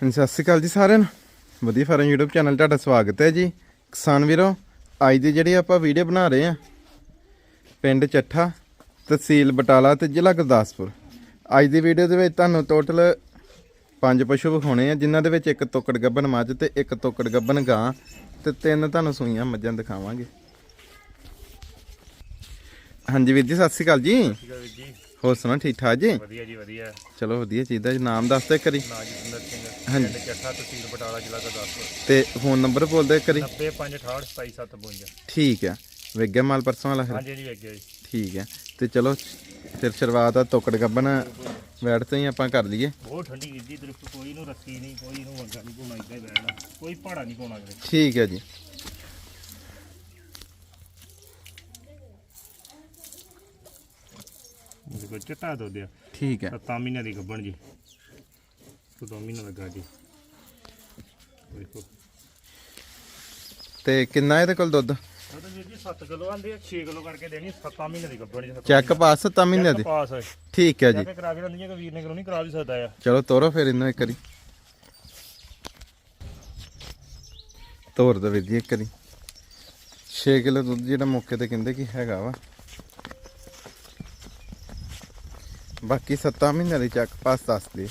ਹਾਂਜੀ ਸਤਿ ਸ਼੍ਰੀ ਅਕਾਲ ਜੀ ਸਾਰਿਆਂ ਨੂੰ। ਵਧੀਆ ਫਾਰਮ YouTube ਚੈਨਲ ਤੁਹਾਡਾ ਸਵਾਗਤ ਹੈ ਜੀ। ਕਿਸਾਨ ਵੀਰੋ ਅੱਜ ਦੀ ਜਿਹੜੀ ਆਪਾਂ ਵੀਡੀਓ ਬਣਾ ਰਹੇ ਆ ਪਿੰਡ ਚੱਠਾ ਤਹਿਸੀਲ ਬਟਾਲਾ ਤੇ ਜ਼ਿਲ੍ਹਾ ਗੁਰਦਾਸਪੁਰ। ਅੱਜ ਦੀ ਵੀਡੀਓ ਦੇ ਵਿੱਚ ਤੁਹਾਨੂੰ ਟੋਟਲ ਪੰਜ ਪਸ਼ੂ ਵਿਖਾਉਣੇ ਆ ਜਿਨ੍ਹਾਂ ਦੇ ਵਿੱਚ ਇੱਕ ਤੋਕੜ ਗੱਬਨ ਮੱਝ ਤੇ ਇੱਕ ਤੋਕੜ ਗੱਬਨ ਗਾਂ ਤੇ ਤਿੰਨ ਤੁਹਾਨੂੰ ਸੂਈਆਂ ਮੱਝਾਂ ਦਿਖਾਵਾਂਗੇ। ਹਾਂਜੀ ਵੀਰ ਜੀ ਸਤਿ ਸ਼੍ਰੀ ਅਕਾਲ ਜੀ। ਹੋਰ ਸੁਣਾ ਠੀਕ ਠਾਕ ਜੀ? ਵਧੀਆ ਜੀ ਵਧੀਆ। ਚਲੋ ਵਧੀਆ ਚਾਹੀਦਾ ਜੀ ਨਾਮ ਦੱਸ ਦਿਓ ਕਰੀ ਨਾਂ ਜਤਿੰਦਰ ਸਿੰਘ। ਹਾਂਜੀ। ਪਿੰਡ ਚੱਠਾ ਤਹਿਸੀਲ ਬਟਾਲਾ ਜ਼ਿਲ੍ਹਾ ਗੁਰਦਾਸਪੁਰ। ਤੇ ਫੋਨ ਨੰਬਰ ਬੋਲ ਦਿਓ ਕਰੀ 9056862752 ਠੀਕ ਹੈ ਵੇਗਿਆ ਮਾਲ ਪਰਸੋਂ ਵਾਲਾ ਫਿਰ? ਹਾਂਜੀ ਜੀ ਗਿਆ ਜੀ। ਠੀਕ ਹੈ ਤੇ ਚਲੋ ਫਿਰ ਸ਼ੁਰੂਆਤ ਆ ਤੋਕੜ ਗੱਬਨ ਵੈੜ ਤੋਂ ਹੀ ਆਪਾਂ ਕਰ ਲਈਏ। ਬਹੁਤ ਠੰਡੀ ਜੀ ਦਰਖਤ ਕੋਈ ਨੂੰ ਰੱਸੀ ਨਹੀਂ ਕੋਈ ਨੂੰ ਵੰਗਾ ਨਹੀਂ ਕੋਣਾ ਇੱਦਾਂ ਹੀ ਬੈਠਣਾ ਕੋਈ ਪਹਾੜਾ ਨਹੀਂ ਕੋਣਾ ਕਰੇ ਠੀਕ ਹੈ ਜੀ। ਦੇਖੋ ਚਿੱਟਾ ਦੋ ਦਿਆ ਠੀਕ ਹੈ ਸੱਤਾਂ ਮਹੀਨਿਆਂ ਦੀ ਗੱਬਣ ਜੀ। ਤੋਂ ਦੋ ਮਹੀਨਾ ਲੱਗਾ ਜੀ ਦੇਖੋ ਤੇ ਕਿੰਨਾ ਇਹਦੇ ਕੋਲ ਦੁੱਧ? ਉਹਦੇ ਵੀਰ ਜੀ 7 ਕਿਲੋ ਆਂਦੇ 6 ਕਿਲੋ ਕਰਕੇ ਦੇਣੀ 7 ਮਹੀਨੇ ਦੀ ਗੱਬਣ ਜੀ ਚੈੱਕ ਪਾਸ ਤਾਂ ਮਹੀਨੇ ਦੀ? ਪਾਸ ਹੈ ਠੀਕ ਹੈ ਜੀ। ਚੈੱਕ ਕਰਾ ਕੇ ਦਿੰਦੀਆਂ ਕਿ ਵੀਰ ਨੇ ਕਰੋ ਨਹੀਂ ਕਰਾ ਵੀ ਸਕਦਾ ਆ। ਚਲੋ ਤੋਰੋ ਫਿਰ ਇਹਨੂੰ ਇੱਕ ਵਾਰੀ। ਤੋਰ ਦੋ ਵੀਰ ਜੀ ਇੱਕ ਵਾਰੀ। 6 ਕਿਲੋ ਦੁੱਧ ਜਿਹੜਾ ਮੌਕੇ ਤੇ ਕਹਿੰਦੇ ਕਿ ਹੈਗਾ ਵਾ। ਬਾਕੀ 7 ਮਹੀਨਿਆਂ ਦੀ ਚੈੱਕ ਪਾਸ ਦੱਸ ਦੇ।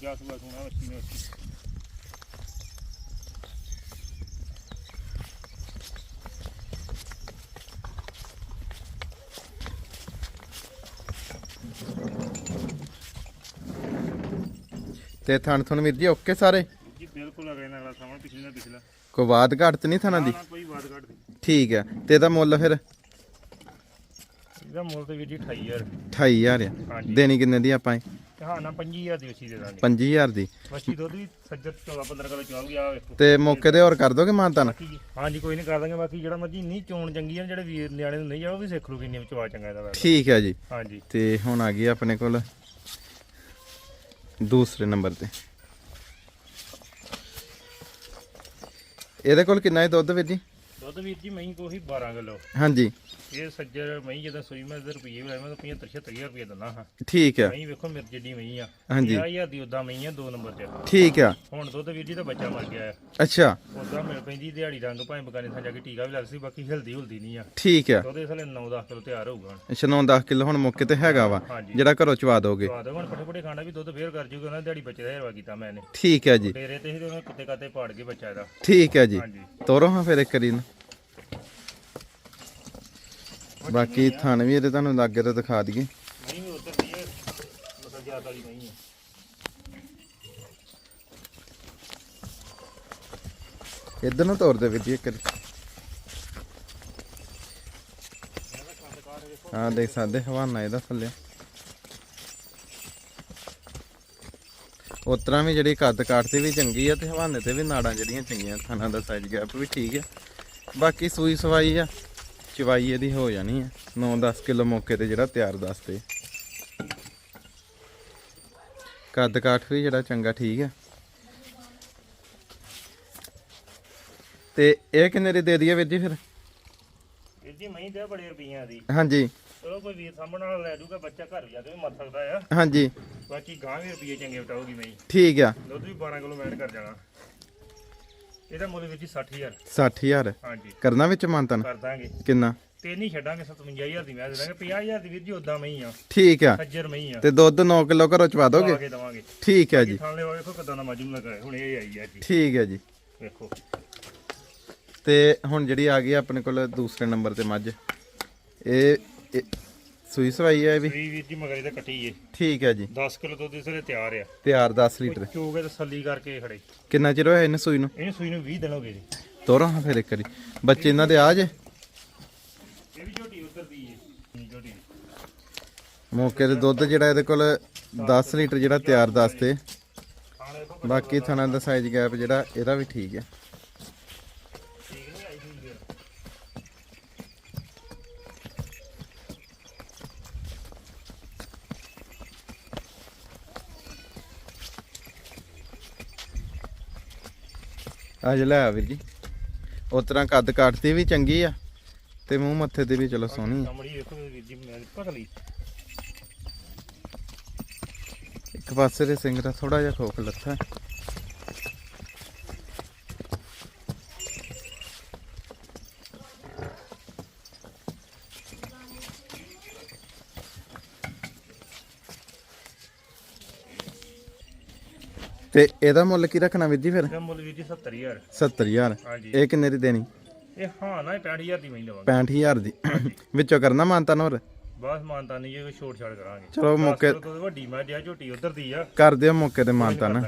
ਦੂਜਾ ਸੂਆ ਸੁਣਾ ਵੱਛੀ ਨੇ ਤੇ ਥਣ ਥਣ ਵੀਰ ਜੀ ਓਕੇ ਸਾਰੇ? ਜੀ ਬਿਲਕੁਲ ਅਗਲੇ ਨਾਲ ਸਾਹਮਣੇ ਪਿਛਲੇ ਨਾਲ ਪਿਛਲਾ। ਕੋਈ ਬਾਤ ਘਾਟ ਤੇ ਨਹੀਂ ਥਣਾ ਦੀ? ਨਾ ਕੋਈ ਬਾਤ ਘੱਟ ਨਹੀਂ। ਠੀਕ ਹੈ ਤੇ ਇਹਦਾ ਮੁੱਲ ਫਿਰ? ਇਹਦਾ ਮੁੱਲ ਤੇ ਵੀਰ ਜੀ 28000 28000 ਆ। ਹਾਂਜੀ। ਦੇਣੀ ਕਿੰਨੇ ਦੀ ਆਪਾਂ ਤੇ ਹਾਂ ਨਾ 25000 ਦੀ ਵਛੀ ਦੇ ਦਾਂਗੇ। 25000 ਦੀ। ਵਛੀ ਦੁੱਧ ਵੀ ਸੱਜਰ 14 15 ਕਿਲੋ ਚੋਲ ਗਿਆ ਵੇਖੋ। ਤੇ ਮੌਕੇ ਤੇ ਹੋਰ ਕਰ ਦੋਗੇ ਮਾਨਤਨ ਹਾਂਜੀ ਕੋਈ ਨਹੀਂ ਕਰ ਦਾਂਗੇ ਬਾਕੀ ਜਿਹੜਾ ਮਰਜ਼ੀ ਨਹੀਂ ਚੋਣ ਚੰਗੀ ਆ ਜਿਹੜੇ ਵੀਰ ਨਿਆਣੇ ਨੂੰ ਨਹੀਂ ਆ ਉਹ ਵੀ ਸਿੱਖ ਲੂ ਕਿੰਨੇ ਵਿਚਵਾ ਚੰਗਾ ਇਹਦਾ ਵੈਸੇ। ਠੀਕ ਹੈ ਜੀ। ਹਾਂਜੀ ਤੇ ਹੁਣ ਆ ਗਈ ਆਪਣੇ ਕੋਲ ਦੂਸਰੇ ਨੰਬਰ ਤੇ। ਇਹਦੇ ਕੋਲ ਕਿੰਨਾ ਹੈ ਦੁੱਧ ਵੀਰ ਜੀ? ਦੁੱਧ ਵੀਰ ਜੀ ਮਹੀਂ ਕੋਹੀ 12 ਕਿਲੋ। ਹਾਂਜੀ। ਇਹ ਸੱਜਰ ਮਹੀਂ ਜਦੋਂ ਸੂਈ ਮੈਂ ਦੇ ਰੁਪਏ ਵੀ ਮੈਂ 75 76000 ਰੁਪਏ ਦਿੰਦਾ ਹਾਂ। ਠੀਕ ਹੈ ਮਹੀਂ ਵੇਖੋ ਮੇਰੇ ਜਿੱਡੀ ਮਹੀਂ ਆ। ਹਾਂਜੀ। 50000 ਦੀ ਉਦਾਂ ਮਹੀਂ ਆ ਦੋ ਨੰਬਰ 'ਚ। ਠੀਕ ਆ। ਹੁਣ ਦੁੱਧ ਵੀਰ ਜੀ ਦਾ ਬੱਚਾ ਮਰ ਗਿਆ ਆ। ਅੱਛਾ। ਉਦਾਂ ਮਿਲ ਪੈਂਦੀ ਦਿਹਾੜੀ ਰੰਗ ਭਾਵੇਂ ਬਗਾਨੇ ਥਾਂ ਜਾ ਕੇ ਟੀਕਾ ਵੀ ਲੱਗ ਸੀ ਬਾਕੀ ਹਿਲਦੀ ਹੁਲਦੀ ਨਹੀਂ ਆ। ਠੀਕ ਆ। ਉਹਦੇ ਸਾਲੇ 9-10 ਕਿਲੋ ਤਿਆਰ ਹੋਊਗਾ ਅੱਛਾ 9-10 ਕਿਲੋ ਹੁਣ ਮੌਕੇ ਤੇ ਹੈਗਾ ਵਾ। ਜਿਹੜਾ ਘਰੋਂ ਚਵਾ ਦੋਗੇ। ਸਵਾਦ ਆ, ਹੁਣ ਪੱਠੇ ਪੁੱਠੇ ਖਾਣਾ ਵੀ ਦੁੱਧ ਫੇਰ ਕਰ ਜੂਗਾ ਨਾ ਦਿਹਾੜੀ ਬੱਚੇ ਦਾ ਹਰਵਾ ਕੀਤਾ ਮੈਂ ਨੇ ਠੀਕ ਹੈ ਜੀ। ਡੇਰੇ ਤੇ ਹੀ ਤੇ ਉਹਨਾਂ ਕੁੱਤੇ ਕਾਤੇ ਪਾੜ ਕੇ ਬੱਚਾ ਇਹਦਾ। ਠੀਕ ਹੈ ਜੀ। ਤੋਰੋ ਹਾਂ ਫਿਰ ਇੱਕ ਨੂੰ ਬਾਕੀ ਥਣ ਵੀ ਇਹਦੇ ਤੁਹਾਨੂੰ ਲਾਗੇ ਤੇ ਦਿਖਾ ਦਈਏ। ਨਹੀਂ ਵੀ ਉਧਰ ਦੀ ਹੈ ਮਤਲਬ ਜ਼ਿਆਦਾ ਵਾਲੀ ਨਹੀਂ ਹੈ ਇੱਧਰ ਨੂੰ ਤੋਰ ਦੇ ਵੀਰ ਇੱਕ ਹਾਂ ਦੇਖ ਸਕਦੇ, ਹਵਾਨਾ ਇਹਦਾ ਥੱਲੇ। ਉਤਰਾ ਵੀ ਜਿਹੜੀ ਕੱਦ ਕਾਟ ਤੇ ਵੀ ਚੰਗੀ ਆ ਤੇ ਹਵਾਨੇ ਤੇ ਵੀ ਨਾੜਾਂ ਜਿਹੜੀਆਂ ਚੰਗੀਆਂ, ਥਾਣਾ ਦਾ ਸਾਈਜ਼ ਗੈਪ ਵੀ ਠੀਕ ਆ। ਬਾਕੀ ਸੂਈ ਸਵਾਈ ਆ। ਚਵਾਈ ਇਹਦੀ ਹੋ ਜਾਣੀ ਆ। 9-10 ਕਿਲੋ ਮੌਕੇ ਤੇ ਜਿਹੜਾ ਤਿਆਰ ਦੱਸਦੇ ਕੱਦ ਕਾਠ ਵੀ ਜਿਹੜਾ ਚੰਗਾ ਠੀਕ ਆ। ਤੇ ਇਹ ਕਿੰਨੇ ਦੀ ਦੇ ਦਈਏ ਵੀਰ ਜੀ ਫਿਰ? ਇਹ ਜੀ ਮਹੀਂ ਤੇ ਬੜੇ ਰੁਪਈਆਂ ਦੀ। ਹਾਂਜੀ। ਚਲੋ ਕੋਈ ਵੀਰ ਸਾਹਮਣੇ ਨਾਲ ਲੈ ਜੂਗਾ ਬੱਚਾ ਘਰ ਜਾ ਕੇ ਮਰ ਸਕਦਾ ਆ। ਹਾਂਜੀ। ਬਾਕੀ ਗਾਂ ਵੀ ਰੁਪਈਏ ਚੰਗੇ ਵਟਾਉਗੀ ਮਹੀਂ। ਠੀਕ ਆ। ਦੁੱਧ ਵੀ 12 ਕਿਲੋ ਵੈਟ ਕਰ ਜਾਣਾ। ਇਹਦਾ ਮੁੱਲ ਵਿੱਚ 60000 60000 ਹਾਂਜੀ। ਕਰਨਾ ਵਿੱਚ ਮੰਤਨ ਕਰ ਦਾਂਗੇ ਕਿੰਨਾ? ਤੇ ਨਹੀਂ ਛੱਡਾਂਗੇ 57000 ਦੀ ਮੈਂ ਦੇ ਦਾਂਗੇ। 50000 ਦੀ ਵੀਰ ਜੀ ਉਦਾਂ ਮਹੀਂ ਆ। ਠੀਕ ਆ। ਸੱਜਰ ਮਹੀਂ ਆ। ਤੇ ਦੁੱਧ 9 ਕਿਲੋ ਘਰੋਂ ਚਵਾ ਦੋਗੇ? ਕੇ ਦਵਾਂਗੇ। ਠੀਕ ਹੈ ਜੀ। ਥਾਲੇ ਵਾਲੇ ਵੇਖੋ ਕਿਦਾਂ ਦਾ ਮਾਜੂਮ ਲਗਾਏ ਹੁਣ ਇਹ ਆਈ ਆ ਜੀ। ਠੀਕ ਹੈ ਜੀ। ਵੇਖੋ। ਤੇ ਹੁਣ ਜਿਹੜੀ ਆ ਗਈ ਆਪਣੇ ਕੋਲ ਦੂਸਰੇ ਨੰਬਰ ਤੇ ਮੱਝ। ਇਹ ਸੂਈ ਸਵਾਈ ਹੈ ਇਹ ਵੀ? ਵੀ ਵੀਰ ਜੀ ਮਗਰੇ ਤੇ ਕੱਟੀ ਏ। ਠੀਕ ਹੈ ਜੀ। 10 ਕਿਲੋ ਦੁੱਧ ਇਸ ਵੇਲੇ ਤਿਆਰ ਆ। ਤਿਆਰ 10 ਲੀਟਰ। ਚੋਗੇ ਤਸੱਲੀ ਕਰਕੇ ਖੜੇ। ਕਿੰਨਾ ਚਿਰ ਹੋਇਆ ਇਹਨੂੰ ਸੂਈ ਨੂੰ? ਇਹਨੂੰ ਸੂਈ ਨੂੰ 20 ਦਿਨ ਹੋ ਗਏ ਜੀ। ਤੋਰੋ ਹਾਂ ਫਿਰ ਇੱਕ ਵਾਰੀ। ਬੱਚੇ ਇਹਨਾਂ ਦੇ ਆ ਜੇ? ਇਹ ਵੀ ਝੋਟੀ ਉਧਰ ਦੀ ਏ। ਝੋਟੀ ਮੌਕੇ ਤੇ ਦੁੱਧ ਜਿਹੜਾ ਇਹਦੇ ਕੋਲ 10 ਲੀਟਰ ਜਿਹੜਾ ਤਿਆਰ ਦੱਸਦੇ। ਖਾਣੇ ਤੋਂ ਬਾਕੀ ਥਣਾ ਦਾ ਸਾਈਜ਼ ਗੈਪ ਜਿਹੜਾ ਇਹਦਾ ਵੀ ਠੀਕ ਹੈ ਠੀਕ ਨਹੀਂ ਆਈ ਸੀ ਫਿਰ ਅੱਜ ਲੈ ਆ ਵੀਰ ਜੀ। ਉਸ ਤਰ੍ਹਾਂ ਕੱਦ ਕਾਟਦੀ ਵੀ ਚੰਗੀ ਆ ਤੇ ਮੂੰਹ ਮੱਥੇ ਤੇ ਵੀ ਚਲੋ ਸੋਹਣੀ ਆ। ਕਮੜੀ ਵੇਖੋ ਵੀਰ ਜੀ ਮੈਂ ਪਤਲੀ ਇੱਕ ਪਾਸੇ ਦੇ ਸਿੰਘ ਦਾ ਥੋੜਾ ਜਿਹਾ ਖੋਖ ਲੱਥਾ। ਤੇ ਇਹਦਾ ਮੁੱਲ ਕੀ ਰੱਖਣਾ ਵੀਰ ਜੀ ਫਿਰ? ਇਹਦਾ ਮੁੱਲ ਵੀਰ ਜੀ 70000 70000 ਹਾਂਜੀ। ਇਹ ਕਿੰਨੇ ਦੀ ਦੇਣੀ? ਇਹ ਹਾਂ ਨਾ 65000 ਦੀ ਮੈਂ ਲਵਾਂਗਾ। 65000 ਦੀ। ਵਿੱਚੋਂ ਕਰਨਾ ਮਾਨਤਾ ਹੋਰ? ਬਸ ਮਾਨਤਾ ਨਹੀਂ ਜੇ ਕੋਈ ਛੋਟ ਛਾੜ ਕਰਾਂਗੇ। ਚਲੋ ਮੌਕੇ ਤੋਂ ਵੱਡੀ ਮੈਂ ਝੋਟੀ ਉਧਰ ਦੀ ਆ। ਕਰ ਦਿਓ ਮੌਕੇ ਤੇ ਮਾਨਤਾ ਨਾ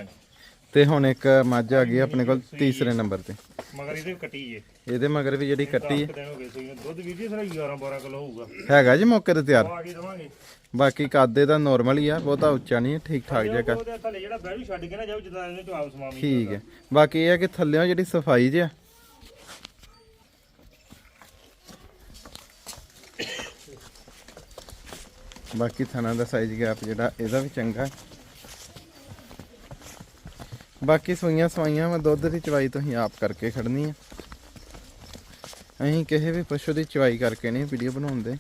ਤੇ ਹੁਣ ਇੱਕ ਮੱਝ ਆ ਗਈ ਆਪਣੇ ਕੋਲ ਤੀਸਰੇ ਨੰਬਰ ਤੇ। ਮਗਰ ਇਹਦੇ ਵੀ ਕੱਟੀ ਏ। ਇਹਦੇ ਮਗਰ ਵੀ ਜਿਹੜੀ ਕੱਟੀ ਹੈ 10 ਦਿਨ ਹੋ ਗਏ ਸੂਈ ਨੂੰ ਦੁੱਧ ਵੀਰ ਜੀ ਸਾਰਾ 11 12 ਕਿਲੋ ਹੋਊਗਾ। ਹੈਗਾ ਜੀ ਮੌਕੇ ਤੇ ਤਿਆਰ। ਕੇ ਦਵਾਂਗੇ। ਬਾਕੀ ਕਾਦੇ ਦਾ ਨਾਰਮਲ ਹੀ ਆ ਬਹੁਤਾ ਉੱਚਾ ਨਹੀਂ ਠੀਕ ਠਾਕ ਜਿਹਾ ਕਰ। ਥੱਲੇ ਜਿਹੜਾ ਬੈਰੂ ਛੱਡ ਕੇ ਨਾ ਜਾਓ ਜਿੱਦਾਂ ਇਹਨੇ ਜਵਾਬ ਸਮਾਵੀ ਠੀਕ ਹੈ ਬਾਕੀ ਇਹ ਆ ਕਿ ਥੱਲਿਓਂ ਜਿਹੜੀ ਸਫ਼ਾਈ ਜਿਹਾ ਬਾਕੀ ਥਣਾ ਦਾ ਸਾਈਜ਼ ਗੈਪ ਜਿਹੜਾ ਇਹਦਾ ਵੀ ਚੰਗਾ। ਹੈ। ਬਾਕੀ ਸੂਈਆਂ ਸਵਾਈਆਂ ਮੈਂ ਦੁੱਧ ਦੀ ਚਵਾਈ ਤੁਸੀਂ ਆਪ ਕਰਕੇ ਖੜਨੀ ਆ। ਅਸੀਂ ਕਿਸੇ ਵੀ ਪਸ਼ੂ ਦੀ ਚਵਾਈ ਕਰਕੇ ਨਹੀਂ ਵੀਡੀਓ ਬਣਾਉਂਦੇ।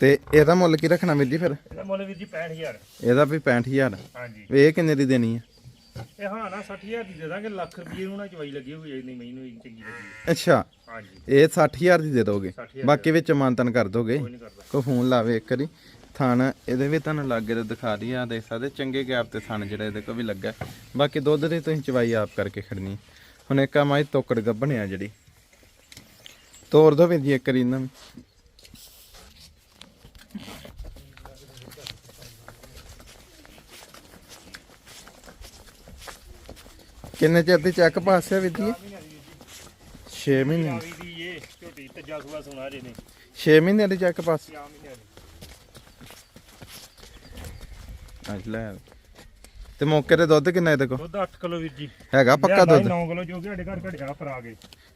ਤੇ ਇਹਦਾ ਮੁੱਲ ਕੀ ਰੱਖਣਾ ਵੀਰ ਜੀ ਫਿਰ? ਇਹਦਾ ਮੁੱਲ ਵੀਰ ਜੀ 65000 ਇਹਦਾ ਵੀ 65000 ਹਾਂਜੀ। ਇਹ ਕਿੰਨੇ ਦੀ ਦੇਣੀ ਹੈ ਇਹ ਹਾਂ ਨਾ 60000 ਦੀ ਦੇ ਦਾਂਗੇ ਲੱਖ ਰੁਪਏ ਨੂੰ ਨਾ ਚਵਾਈ ਲੱਗੀ ਹੋਈ ਐ ਨਹੀਂ ਮੈਨੂੰ ਚੰਗੀ ਲੱਗੀ ਅੱਛਾ। ਹਾਂਜੀ। ਇਹ 60000 ਦੀ ਦੇ ਦੋਗੇ? 60,000 ਬਾਕੀ ਵਿੱਚ ਮਾਨਤਨ ਕਰ ਦੋਗੇ? ਕੋ ਫੋਨ ਲਾਵੇ ਇੱਕ ਵਾਰੀ। ਥਣ ਇਹਦੇ ਵੀ ਤੁਹਾਨੂੰ ਲਾਗੇ ਤੇ ਦਿਖਾ ਰਹੀ ਆ ਦੇਖ ਸਕਦੇ ਚੰਗੇ ਗੈਪ ਤੇ ਥਣ ਜਿਹੜਾ ਇਹਦੇ ਕੋ ਵੀ ਲੱਗਾ। ਬਾਕੀ ਦੁੱਧ ਦੀ ਤੁਸੀਂ ਚਵਾਈ ਆਪ ਕਰਕੇ ਖੜਨੀ। ਹੁਣ ਇੱਕ ਆ ਮਾਈ ਤੋਕੜ ਗੱਭਣਿਆ ਜਿਹੜੀ। ਤੋੜ ਦੋ ਵੀ ਜੀ ਇੱਕ ਵਾਰੀ ਇਹਨਾਂ ਕਿੰਨੇ ਚਿਰ ਦੀ ਚੱਕ ਪਾਸਿਆ ਵੀ ਜੀ 6 ਮਹੀਨੇ ਦੀ। ਇਹ ਝੋਟੀ ਤੀਜਾ ਸੂਆ ਸੁਣਾ ਜੇ ਨੇ 6 ਮਹੀਨੇ ਦੀ ਚੱਕ ਪਾਸ ਸ਼ਾਮ ਮਹੀਨੇ ਦੀ। ਅੱਜ ਲੈ ਤੇ ਮੌਕੇ ਤੇ ਦੁੱਧ ਕਿੰਨਾ ਇਹਦੇ ਕੋਲ? ਦੁੱਧ 8 ਕਿਲੋ ਵੀਰ ਜੀ। ਹੈਗਾ ਪੱਕਾ ਦੁੱਧ? 9 ਕਿਲੋ ਜੋ ਕਿ ਸਾਡੇ ਘਰ ਘੜਿਆ ਪਰ ਆ ਗਏ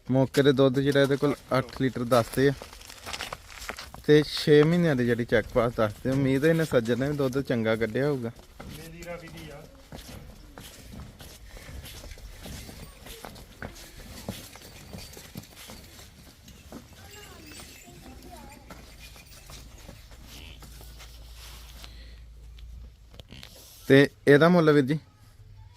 ਮੌਕੇ ਤੇ ਦੁੱਧ ਜਿਹੜਾ ਇਹਦੇ ਕੋਲ 8 ਲੀਟਰ ਦੱਸਦੇ ਆ। ਤੇ 6 ਮਹੀਨਿਆਂ ਦੀ ਜਿਹੜੀ ਚੈੱਕ ਪਾਸ ਦੱਸਦੇ ਉਮੀਦ ਹੈ ਇਹਨੇ ਸੱਜਣ ਨੇ ਵੀ ਦੁੱਧ ਚੰਗਾ ਕੱਢਿਆ ਹੋਊਗਾ। ਮੇਰੀ ਰਾਵੀ ਦੀ ਆ ਤੇ ਇਹਦਾ ਮੁੱਲ ਵੀਰ ਜੀ?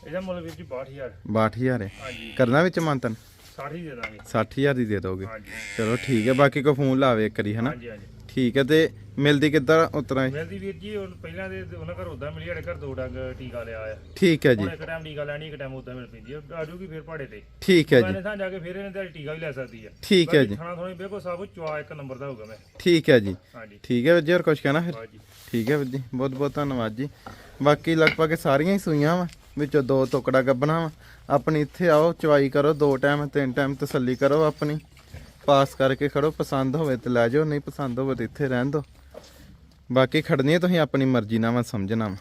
ਇਹਦਾ ਮੁੱਲ ਵੀਰ ਜੀ 62000 62000 ਹੈ। ਹਾਂਜੀ। ਕਰਨਾ ਵਿੱਚ ਮੰਤਨ 60 ਹੀ ਦੇ ਦਾਂਗੇ। 60000 ਦੀ ਦੇ ਦੋਗੇ। ਚਲੋ ਠੀਕ ਹੈ ਬਾਕੀ ਕੋ ਫੋਨ ਲਾਵੇ ਇੱਕ ਵਾਰੀ ਹਨਾ ਹਾਂਜੀ ਹਾਂਜੀ। ਠੀਕ ਹੈ ਤੇ ਮਿਲਦੀ ਕਿੱਦਾਂ ਉਤਰਾ ਮਿਲਦੀ ਵੀਰ ਜੀ ਹੁਣ ਪਹਿਲਾਂ ਦੇ ਉਹਨਾਂ ਘਰ ਉਦਾਂ ਮਿਲੀ ਸਾਡੇ ਘਰ ਦੋ ਡੰਗ ਟੀਕਾ ਲਿਆ ਆ। ਠੀਕ ਹੈ ਜੀ। ਹੁਣ ਇੱਕ ਟਾਈਮ ਟੀਕਾ ਲੈਣੀ ਇੱਕ ਟਾਈਮ ਉਦਾਂ ਮਿਲ ਪੈਂਦੀ ਆ। ਆਜੂਗੀ ਫਿਰ ਪਹਾੜੇ ਤੇ। ਠੀਕ ਹੈ ਜੀ। ਥਾਂ ਜਾ ਕੇ ਫਿਰ ਇਹਨੇ ਤੇ ਟੀਕਾ ਵੀ ਲੈ ਸਕਦੀ ਆ। ਠੀਕ ਹੈ ਜੀ। ਖਾਣਾ ਥੋੜੀ ਬਿਲਕੁਲ ਸਭ ਚਵਾ ਇੱਕ ਨੰਬਰ ਦਾ ਹੋਊਗਾ ਮੈਂ। ਠੀਕ ਹੈ ਜੀ। ਹਾਂਜੀ। ਠੀਕ ਹੈ ਵੀਰ ਜੀ ਹੋਰ ਕੁਝ ਕਹਿਣਾ ਫਿਰ? ਠੀਕ ਹੈ ਵੀਰ ਜੀ ਬਹੁਤ ਬਹੁਤ ਧੰਨਵਾਦ ਜੀ। ਬਾਕੀ ਲਗਭਗ ਸਾਰੀਆਂ ਹੀ ਸੂਈਆਂ ਵਾ ਵਿੱਚੋਂ ਦੋ ਟੁਕੜਾ ਗੱਬਣਾ ਵਾ। ਆਪਣੀ ਇੱਥੇ ਆਓ ਚਵਾਈ ਕਰੋ ਦੋ ਟਾਈਮ ਤਿੰਨ ਟਾਈਮ ਤਸੱਲੀ ਕਰੋ ਆਪਣੀ। ਪਾਸ ਕਰਕੇ ਖੜੋ, ਪਸੰਦ ਹੋਵੇ ਤੇ ਲੈ ਜਾਓ, ਨਹੀਂ ਪਸੰਦ ਹੋਵੇ ਤੇ ਇੱਥੇ ਰਹਿਣ ਦਿਓ ਬਾਕੀ ਖੜਨੀ ਤੁਸੀਂ ਆਪਣੀ ਮਰਜ਼ੀ ਨਾਲ ਵਾ ਸਮਝਣਾ ਵਾ।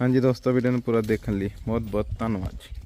ਹਾਂਜੀ ਦੋਸਤੋ ਵੀਡੀਓ ਨੂੰ ਪੂਰਾ ਦੇਖਣ ਲਈ ਬਹੁਤ ਬਹੁਤ ਧੰਨਵਾਦ ਜੀ।